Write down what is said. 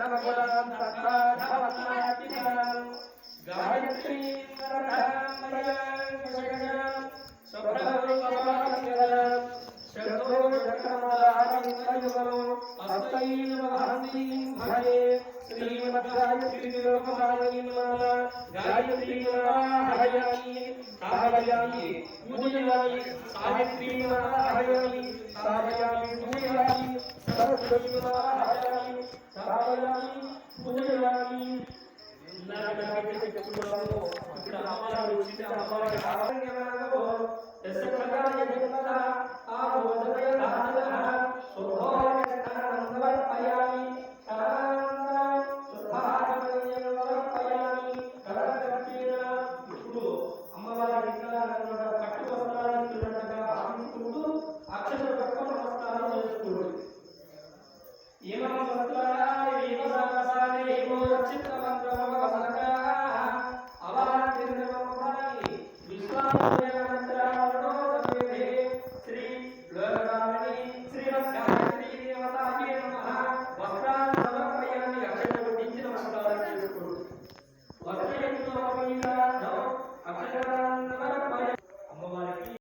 सर्वदां सत्ताभवत्मातिनां गायत्रीं वरदां शरणं स्वप्रभवमानवरां शतोषकमलानिन्दयुवरो अस्तैन वहन्तीं भजे श्रीमद्गायत्रीलोकमालयीं माला गायत्रीमाहयामि आहयामि मुदिनामि सावित्रीमाहयामि सा ధన్యవాదాలు సహాయాలు పూజయాలు ఇక్కడ అమరాలు వచ్చిన అమ్మవారి చిత్రమంత్రము అవలాంటి విశ్వాస